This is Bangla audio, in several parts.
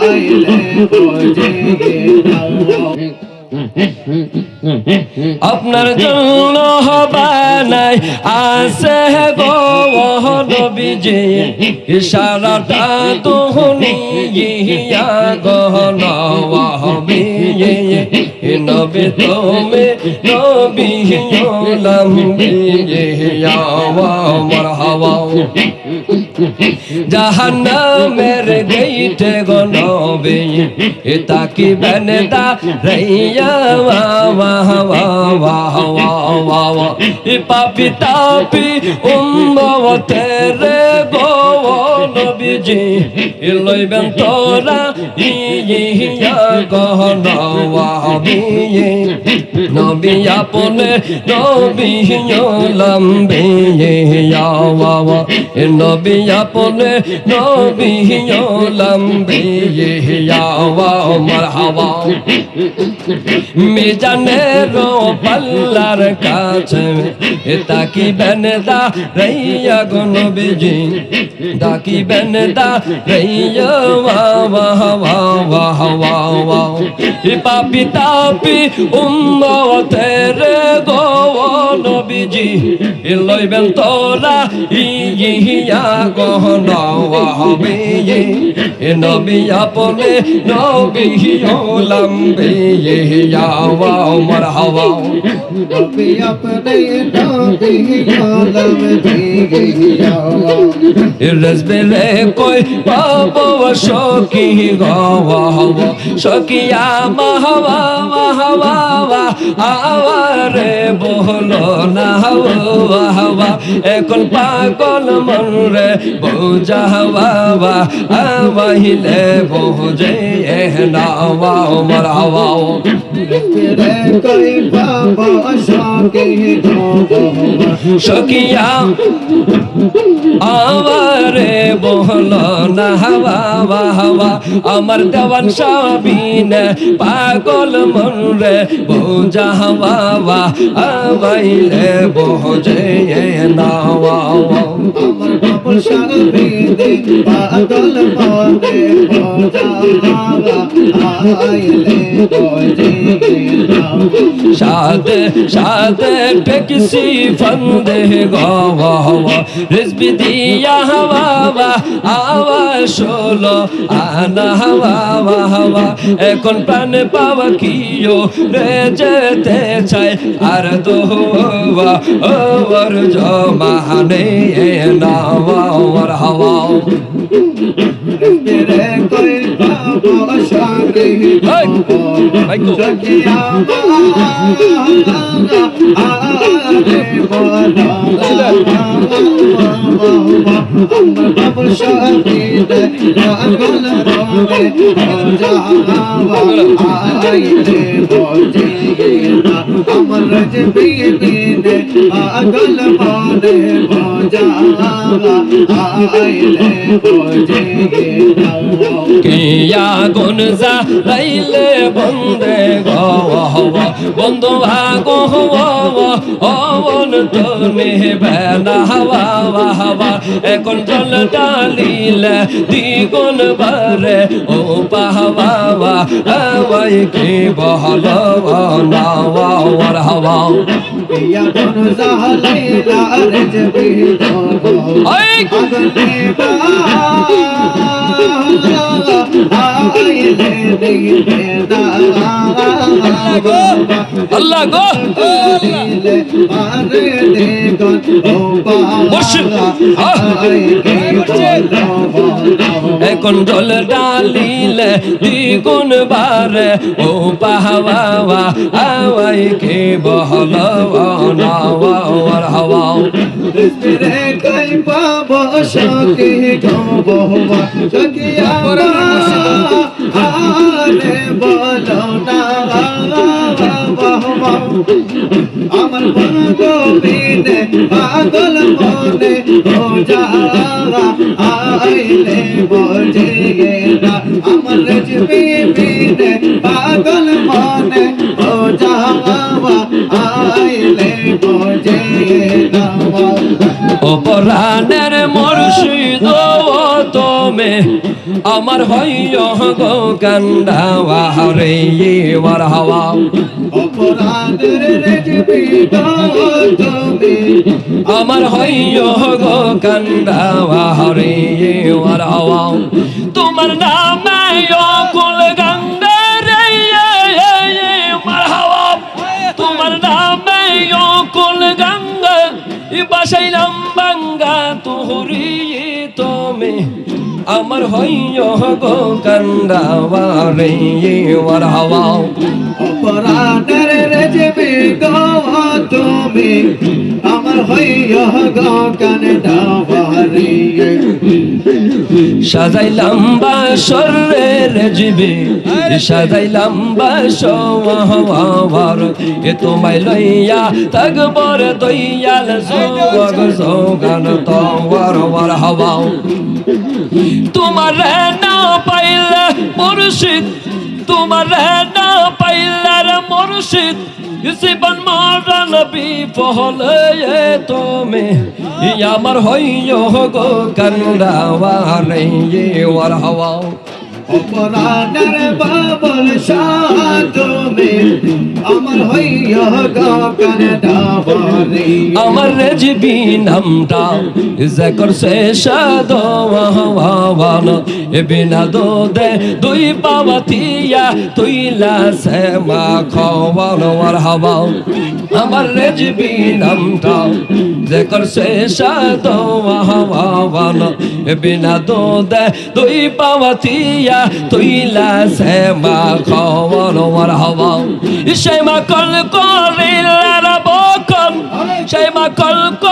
আইলে বোঝে আপনার জন্য বানাই আছে গো নবীজি। ইশারাটা দুনিয়া গহনা হবে নবী, তুমি নবী লম্বি মারহাবা। জাহান্নামের গেইটে এ তাকি বেনদা রাইয়া ওয়া ওয়া ওয়া ওয়া ওয়া নবীজি লইবেন তোরা ইয়া গহনা ওয়া বিয়ে নবী আপনে নবী লম্বে ইয়া ওয়া নবী আপনে নবী লম্বে ইয়া ওয়া মারহাবা। মিজানের পাল্লার কাছে তাকি বেনদা রাইয়া গো নবীজি। ডাকি বেনদা রাইয়া ওয়া ওয়া এ পাপি তাপি উম্মতের গো নবীজি লইবেন তোরা ইয়া গহন হবে এ নবী আপনে নবী লম্বে ইয়া ওয়া মারহাবা নবী আপনে নবী দিগে যাওয়া রসবেলে কই পাবো গাওয়া হওয়া শোকিয়া মাহবা মাহবা আওয়ারে বহলো না হওয়া হওয়া এখন পাগল মন রে বোঝা হওয়া আওয়াহিলে বোঝে না মর হওয়া রে আমারে বহল না, হাওয়া হাওয়া হাওয়া, আমার দেওয়ান সাবিন পাগল মন রে, বোঝা হাওয়া হাওয়া, আবাইলে বোঝে না হাওয়া আমার দে পাগল মনে আইলে বোঝে সাদে সাদে টেকসি ফন্দে হাওয়া রিজবি দিয়া হাওয়া আওয়া শোলো, আনা হাওয়া হাওয়া এখন প্রাণ পাওয়া কিও রে যেতে চাই আর তো হওয়া ওর জমানে নাওয়া ওর হাওয়া। রে কই বাবা শাকে হাই হাই গো সখিয়া আরে বলা বাবুল শাহিদ পাগল রবে যাওয়া আইলে কিয়া গুন যা বন্দে গওয়া বন্ধু ভাগো অবন তো নেবে হাওয়া হাওয়া এখন জল ডালিলে দ্বিগুণ বারে ও পাহাওয়া হাওয়াই কি বহল নাওয়া হাওয়া। পিয়া কোন জালাইলা রজবি দো এই আগলে বা আইলে দিবে দা আল্লাহ গো। এখন জল ডালিলে দ্বিগুণ বারে। ও পাহাওয়া আওয়াই কে বহল নাওয়া ওর হাওয়া। রে আমার গোবিন্দে পাগল মনে ও যা আইলে বোঝে না আমার রজবি বিনে পাগল মনে ও আইলে বোঝে তুমি আমার হইয় গো কান্দাওয়া রে হাওয়া। অপরাধের রেজবি তুমি আমার হইয় গো কান্দাওয়া রে হাওয়া। তোমার নামে কুল গঙ্গা রে ওর তোমার নামে কুল গঙ্গা বাসাইলাম বাঙ্গা তুহরি তুমি আমার হইয় গো কান্দাওয়া রে ওর হাওয়া অপরাধের রেজবি তুমি আমার হইয়া গো কান ডাবারি সাজাইলাম বাসর রে রেজিবি সাজাইলাম বাসর এ তোমায় লইয়া তগবর দইয়াল সোগ সোগান তোর ওর হাওয়া তোমার না পাইলে মুর্শিদ, তোমার না পাইলে রে মুর্শিদ। জীবন মরণ বিফলে তুমি। আমার হইয় গো নেই ওর হাওয়া। অপরাধের বাবল শাহ তুমি আমার হইয়া গো কান ডাবারি। আমার রেজবি নামটা জকর সে সাদওয়ান এ বিনা দো দে দুই পাওয়াতিয়া তুইলা সে মা খাওয়ান হাওয়া আমার রেজবি নামটা জকর শেষ সাদওয়ান বিনা দো দুই পাওয়াতিয়া তুইলা সে খবর খাওয়ান হওয়া হাওয়া কল করিলার বকন কল করিলার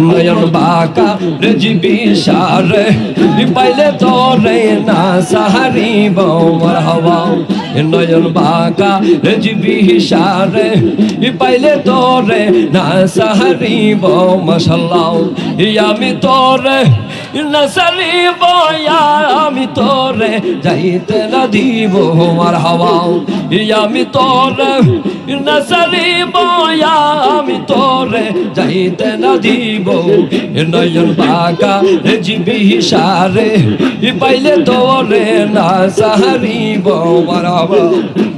নয়ন বাঁকা রেজিবি সারে পাইলে তোরে না সাহারি বৌমর হওয়া নয়ন বাঁকা রেজিবি সারে পাইলে তোরে না সাহারি বৌ মশাল্লাও আমি তোরে না সারি বয়া আমি তোরে যাইতে না দিব, আমার হাওয়া। আমি তোরে, না সারি বয়া আমি তোরে যাইতে না দিব। নয়ন বাঁকা জিবি সারে পাইলে তোরে না সাহারিব মারাবা দয়াল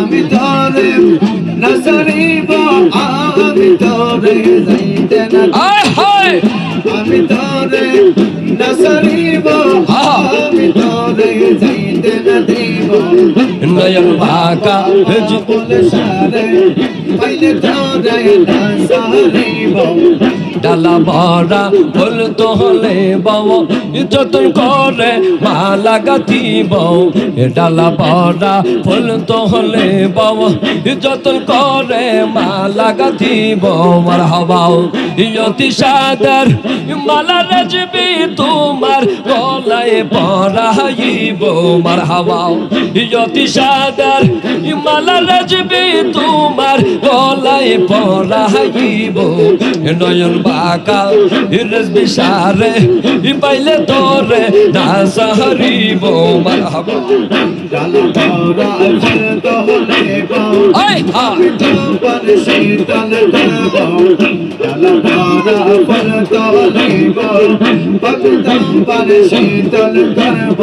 আমি ধরে না সারিব আমি ধরে যাইতে না আমি ধরে না সারিব আমি ধরে যাইতে না নয়ন সারিব ডালা ভরা ফুল তো হলে বউ, যতন করে মালা গাথি ডালা ভরা ফুল তো হলে বউ, যতন করে মালা গাথি বউ মার হবাও ইয়তি সাদর, মালা রাজবি তোমার গলায় পরাইব। মার হাওয়াও ইয়তি সাদর মালা রাজবি তোমার গলায় পরাইব। নয়ন বাঁকা বিশারে ই পাইলে তোরে না সাহারিব। মার পর শীতল করব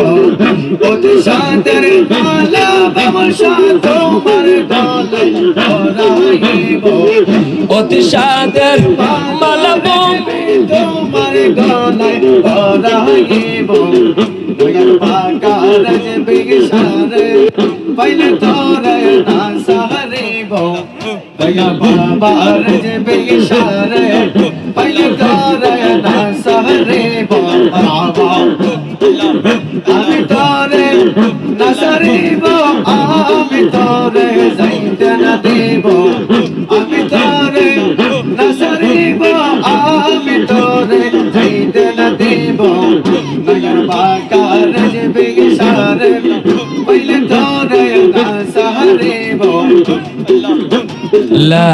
অতি সাদর মালা বামর সাধ তোমার গলে ধরাইব অতি সাদের মালা বোম তোমার গলে ধরাইব দয়াল পাকার যে বিগসারে তোরে না সারিব। দয়া বাবার যে বিগসারে আমি তোরে যাইতে না দেব। আমি তোরে নাসারিব। আমি তোরে যাইতে না দেব। নয়ন বাকার যে বেগসারে পইলে তোরে না সারিব লা